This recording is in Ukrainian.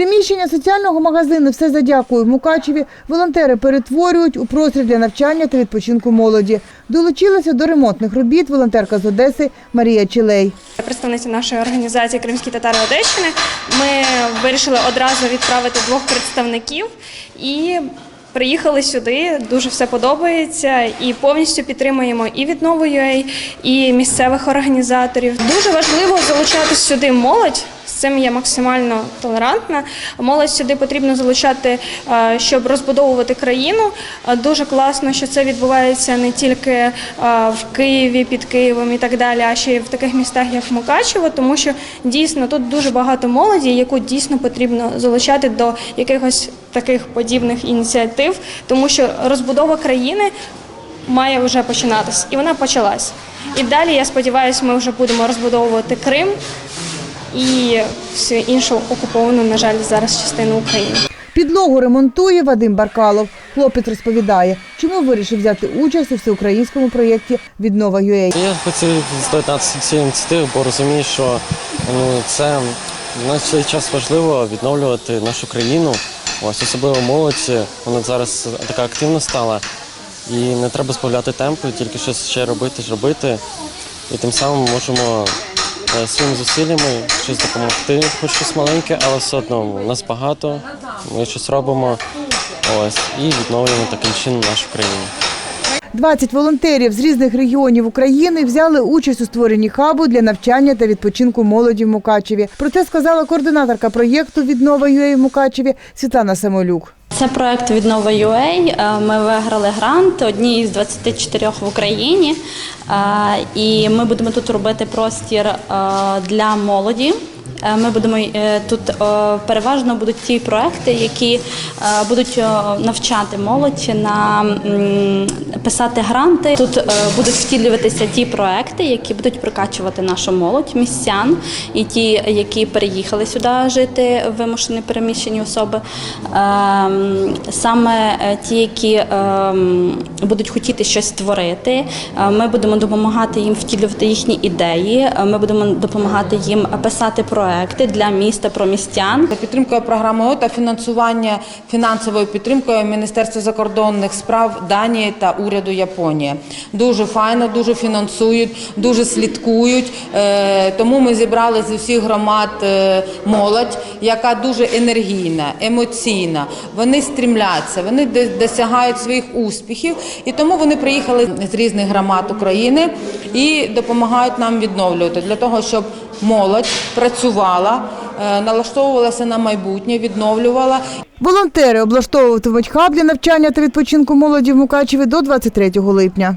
Приміщення соціального магазину все за дякую в Мукачеві волонтери перетворюють у простір для навчання та відпочинку молоді. Долучилася до ремонтних робіт волонтерка з Одеси Марія Чилей. Представниця нашої організації Кримські татари Одещини. Ми вирішили одразу відправити двох представників і приїхали сюди. Дуже все подобається і повністю підтримуємо і віднову.ua, і місцевих організаторів. Дуже важливо залучати сюди молодь. Цим я максимально толерантна. Молодь сюди потрібно залучати, е, щоб розбудовувати країну. Е, Дуже класно, що це відбувається не тільки е, в Києві, під Києвом і так далі, а ще й в таких містах, як Мукачево, тому що дійсно тут дуже багато молоді, яку дійсно потрібно залучати до якихось таких подібних ініціатив, тому що розбудова країни має вже починатись, і вона почалась. І далі, я сподіваюся, ми вже будемо розбудовувати Крим і всю іншу окуповану, на жаль, зараз частину України. Підлогу ремонтує Вадим Баркалов. Хлопець розповідає, чому вирішив взяти участь у всеукраїнському проєкті Віднова.UA. Я хотів доєднатися до цієї ініціативи, бо розумію, що ну, це на цей час важливо відновлювати нашу країну. Ось особливо молодь, вона зараз така активна стала. І не треба збавляти темпи, тільки щось ще робити, ж робити. І тим самим можемо своїми зусиллями щось допомогти. Хоч щось маленьке, але все одно нас багато. Ми щось робимо. Ось і відновлюємо таким чином нашу країну. 20 волонтерів з різних регіонів України взяли участь у створенні хабу для навчання та відпочинку молоді в Мукачеві. Про це сказала координаторка проєкту Віднова.UA в Мукачеві Світлана Самолюк. Це проект Віднова UA. Е, Ми виграли грант одній із 24 в Україні. Е, І ми будемо тут робити простір е, для молоді. Е, Ми будемо е, тут переважно будуть ті проекти, які е, будуть навчати молодь на писати гранти. Тут будуть втілюватися ті проекти, які будуть прокачувати нашу молодь, містян і ті, які переїхали сюди жити, вимушені переміщені особи. Ем, Саме ті, які ем, будуть хотіти щось створити. Ми будемо допомагати їм втілювати їхні ідеї. Ми будемо допомагати їм писати проекти для міста про містян. Підтримкою програми ОТА фінансування фінансовою підтримкою Міністерства закордонних справ Данії та уряду Японії. Дуже файно, дуже фінансують, дуже слідкують. Е, Тому ми зібрали з усіх громад е, молодь, яка дуже енергійна, емоційна. Вони стрімляться, вони досягають своїх успіхів, і тому вони приїхали з різних громад України і допомагають нам відновлювати для того, щоб молодь працювала, е, налаштовувалася на майбутнє, відновлювала Волонтери облаштовуватимуть хаб для навчання та відпочинку молоді в Мукачеві до 23 липня.